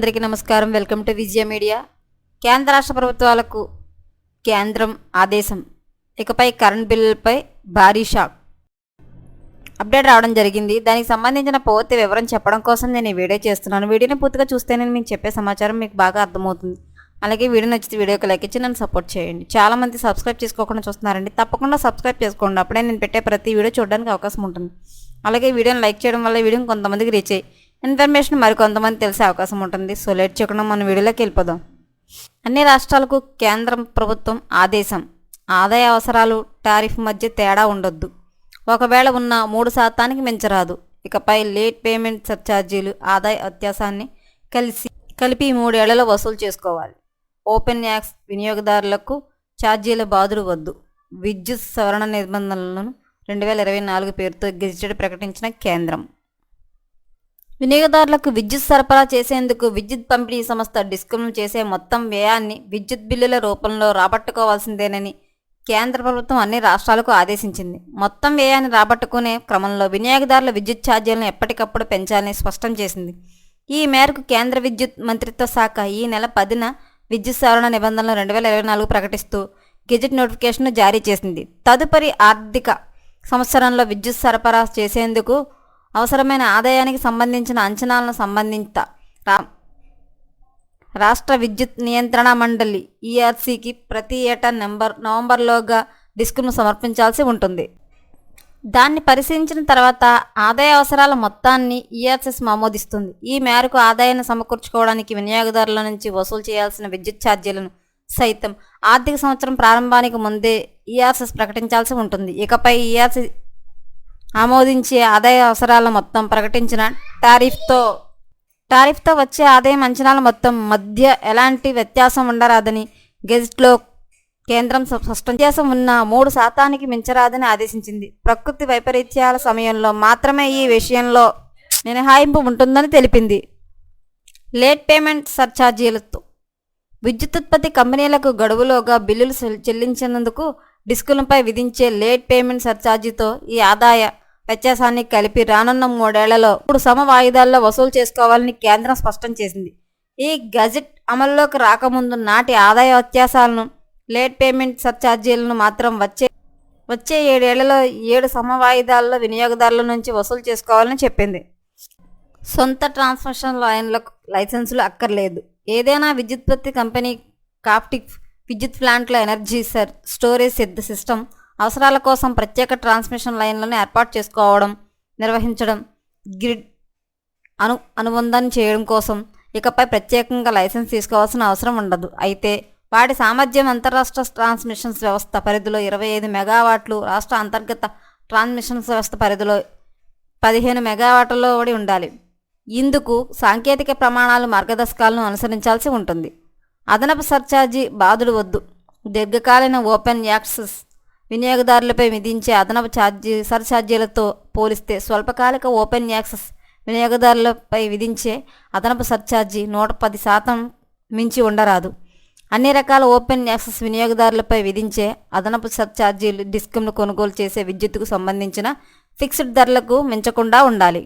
అందరికీ నమస్కారం. Welcome to Vijaya media. కేంద్ర రాష్ట్ర ప్రభుత్వాలకు కేంద్రం ఆదేశం. ఇకపై కరెంట్ బిల్లులపై భారీ షాక్. అప్డేట్ రావడం జరిగింది. దానికి సంబంధించిన పూర్తి వివరం చెప్పడం కోసం నేను ఈ వీడియో చేస్తున్నాను. వీడియోని పూర్తిగా చూస్తే నేను మీకు చెప్పే సమాచారం మీకు బాగా అర్థమవుతుంది. అలాగే వీడియో నచ్చితే వీడియోకి లైక్ ఇచ్చి నన్ను సపోర్ట్ చేయండి. చాలామంది సబ్స్క్రైబ్ చేసుకోకుండా చూస్తున్నారండి. తప్పకుండా సబ్స్క్రైబ్ చేసుకోండి. అప్పుడే నేను పెట్టే ప్రతి వీడియో చూడడానికి అవకాశం ఉంటుంది. అలాగే వీడియోని లైక్ చేయడం వల్ల వీడియోని కొంతమందికి రీచ్ అయ్యి ఇన్ఫర్మేషన్ మరికొంతమంది తెలిసే అవకాశం ఉంటుంది. సో లేట్ చేయకుండా మనం వీడియోలోకి వెళ్ళిపోదాం. అన్ని రాష్ట్రాలకు కేంద్రం ప్రభుత్వం ఆదేశం. ఆదాయ అవసరాలు టారిఫ్ మధ్య తేడా ఉండొద్దు. ఒకవేళ ఉన్న మూడు శాతానికి మించరాదు. ఇకపై లేట్ పేమెంట్ సర్ఛార్జీలు ఆదాయ వ్యత్యాసాన్ని కలిసి కలిపి మూడేళ్ళలో వసూలు చేసుకోవాలి. ఓపెన్ యాక్స్ వినియోగదారులకు ఛార్జీల బాదులు వద్దు. విద్యుత్ సవరణ నిబంధనలను రెండు వేల ఇరవై నాలుగు పేరుతో గెజిటెడ్ ప్రకటించిన కేంద్రం. వినియోగదారులకు విద్యుత్ సరఫరా చేసేందుకు విద్యుత్ పంపిణీ సంస్థ డిస్కంలు చేసే మొత్తం వ్యయాన్ని విద్యుత్ బిల్లుల రూపంలో రాబట్టుకోవాల్సిందేనని కేంద్ర ప్రభుత్వం అన్ని రాష్ట్రాలకు ఆదేశించింది. మొత్తం వ్యయాన్ని రాబట్టుకునే క్రమంలో వినియోగదారుల విద్యుత్ ఛార్జీలను ఎప్పటికప్పుడు పెంచాలని స్పష్టం చేసింది. ఈ మేరకు కేంద్ర విద్యుత్ మంత్రిత్వ శాఖ ఈ నెల పదిన విద్యుత్ సవరణ నిబంధనలు రెండు వేల ఇరవై నాలుగు ప్రకటిస్తూ గెజెట్ నోటిఫికేషన్ను జారీ చేసింది. తదుపరి ఆర్థిక సంవత్సరంలో విద్యుత్ సరఫరా చేసేందుకు అవసరమైన ఆదాయానికి సంబంధించిన అంచనాలను సంబంధిత రాష్ట్ర విద్యుత్ నియంత్రణ మండలి ఈఆర్సీకి ప్రతి ఏటా నెంబర్ నవంబర్లోగా డిస్కును సమర్పించాల్సి ఉంటుంది. దాన్ని పరిశీలించిన తర్వాత ఆదాయ అవసరాల మొత్తాన్ని ఈఆర్ఎస్ ఆమోదిస్తుంది. ఈ మేరకు ఆదాయాన్ని సమకూర్చుకోవడానికి వినియోగదారుల నుంచి వసూలు చేయాల్సిన విద్యుత్ ఛార్జీలను సైతం ఆర్థిక సంవత్సరం ప్రారంభానికి ముందే ఈఆర్ఎస్ ప్రకటించాల్సి ఉంటుంది. ఇకపై ఈఆర్సీ ఆమోదించే ఆదాయ అవసరాల మొత్తం ప్రకటించిన టారిఫ్తో టారిఫ్తో వచ్చే ఆదాయం అంచనాల మొత్తం మధ్య ఎలాంటి వ్యత్యాసం ఉండరాదని గెజిట్లో కేంద్రం స్పష్టం ఉన్న మూడు శాతానికి మించరాదని ఆదేశించింది. ప్రకృతి వైపరీత్యాల సమయంలో మాత్రమే ఈ విషయంలో మినహాయింపు ఉంటుందని తెలిపింది. లేట్ పేమెంట్ సర్ఛార్జీలతో విద్యుత్ ఉత్పత్తి కంపెనీలకు గడువులోగా బిల్లులు చెల్- చెల్లించినందుకు డిస్కులపై విధించే లేట్ పేమెంట్ సర్ఛార్జీతో ఈ ఆదాయ వ్యత్యాసాన్ని కలిపి రానున్న మూడేళ్ళలో మూడు సమ వాయిదాల్లో వసూలు చేసుకోవాలని కేంద్రం స్పష్టం చేసింది. ఈ గజెట్ అమల్లోకి రాకముందు నాటి ఆదాయ వ్యత్యాసాలను లేట్ పేమెంట్ సర్ఛార్జీలను మాత్రం వచ్చే వచ్చే ఏడేళ్ళలో ఏడు సమ వాయిదాల్లో వినియోగదారుల నుంచి వసూలు చేసుకోవాలని చెప్పింది. సొంత ట్రాన్స్మిషన్ లైన్లకు లైసెన్సులు అక్కర్లేదు. ఏదైనా విద్యుత్పత్తి కంపెనీ కాప్టిక్ విద్యుత్ ప్లాంట్లో ఎనర్జీ సర్. స్టోరేజ్ సిద్ధ సిస్టమ్. అవసరాల కోసం ప్రత్యేక ట్రాన్స్మిషన్ లైన్లను ఏర్పాటు చేసుకోవడం నిర్వహించడం గ్రిడ్ అను అనుబంధం చేయడం కోసం ఇకపై ప్రత్యేకంగా లైసెన్స్ తీసుకోవాల్సిన అవసరం ఉండదు. అయితే వాటి సామర్థ్యం అంతరాష్ట్ర ట్రాన్స్మిషన్స్ వ్యవస్థ పరిధిలో ఇరవై ఐదు మెగావాట్లు రాష్ట్ర అంతర్గత ట్రాన్స్మిషన్స్ వ్యవస్థ పరిధిలో పదిహేను మెగావాట్లలో ఓడి ఉండాలి. ఇందుకు సాంకేతిక ప్రమాణాలు మార్గదర్శకాలను అనుసరించాల్సి ఉంటుంది. అదనపు సర్ఛార్జీ బాధుడు వద్దు. దీర్ఘకాలీన ఓపెన్ యాక్సెస్ వినియోగదారులపై విధించే అదనపు ఛార్జీ సర్ఛార్జీలతో పోలిస్తే స్వల్పకాలిక ఓపెన్ యాక్సెస్ వినియోగదారులపై విధించే అదనపు సర్ఛార్జీ నూట పది శాతం మించి ఉండరాదు. అన్ని రకాల ఓపెన్ యాక్సెస్ వినియోగదారులపై విధించే అదనపు సర్ఛార్జీలు డిస్కంను కొనుగోలు చేసే విద్యుత్తుకు సంబంధించిన ఫిక్స్డ్ ధరలకు మించకుండా ఉండాలి.